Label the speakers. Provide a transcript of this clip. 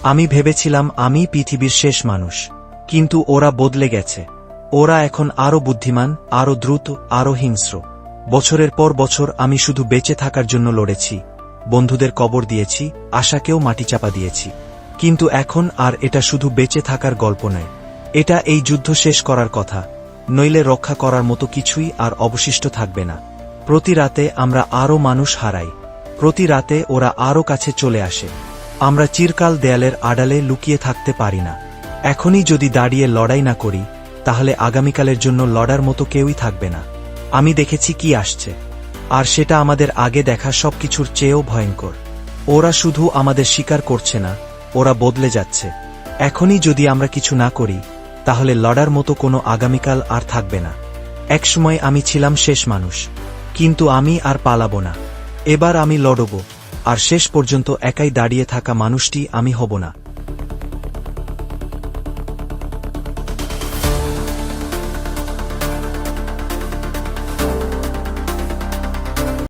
Speaker 1: আমি ভেবেছিলাম আমি পৃথিবীর শেষ মানুষ, কিন্তু ওরা বদলে গেছে। ওরা এখন আরও বুদ্ধিমান, আরও দ্রুত, আরও হিংস্র। বছরের পর বছর আমি শুধু বেঁচে থাকার জন্য লড়েছি, বন্ধুদের কবর দিয়েছি, আশাকেও মাটি চাপা দিয়েছি। কিন্তু এখন আর এটা শুধু বেঁচে থাকার গল্প নয়, এটা এই যুদ্ধ শেষ করার কথা, নইলে রক্ষা করার মতো কিছুই আর অবশিষ্ট থাকবে না। প্রতি রাতে আমরা আরও মানুষ হারাই, প্রতি রাতে ওরা আরও কাছে চলে আসে। আমরা চিরকাল দেয়ালের আড়ালে লুকিয়ে থাকতে পারি না। এখনই যদি দাঁড়িয়ে লড়াই না করি, তাহলে আগামীকালের জন্য লড়ার মতো কেউই থাকবে না। আমি দেখেছি কি আসছে। আর সেটা আমাদের আগে দেখা সবকিছুর চেয়েও ভয়ঙ্কর। ওরা শুধু আমাদের স্বীকার করছে না, ওরা বদলে যাচ্ছে। এখনই যদি আমরা কিছু না করি, তাহলে লড়ার মতো কোনো আগামীকাল আর থাকবে না। একসময় আমি ছিলাম শেষ মানুষ, কিন্তু আমি আর পালাবো না। এবার আমি লড়ব। আর শেষ পর্যন্ত একাই দাঁড়িয়ে থাকা মানুষটি আমি হব না।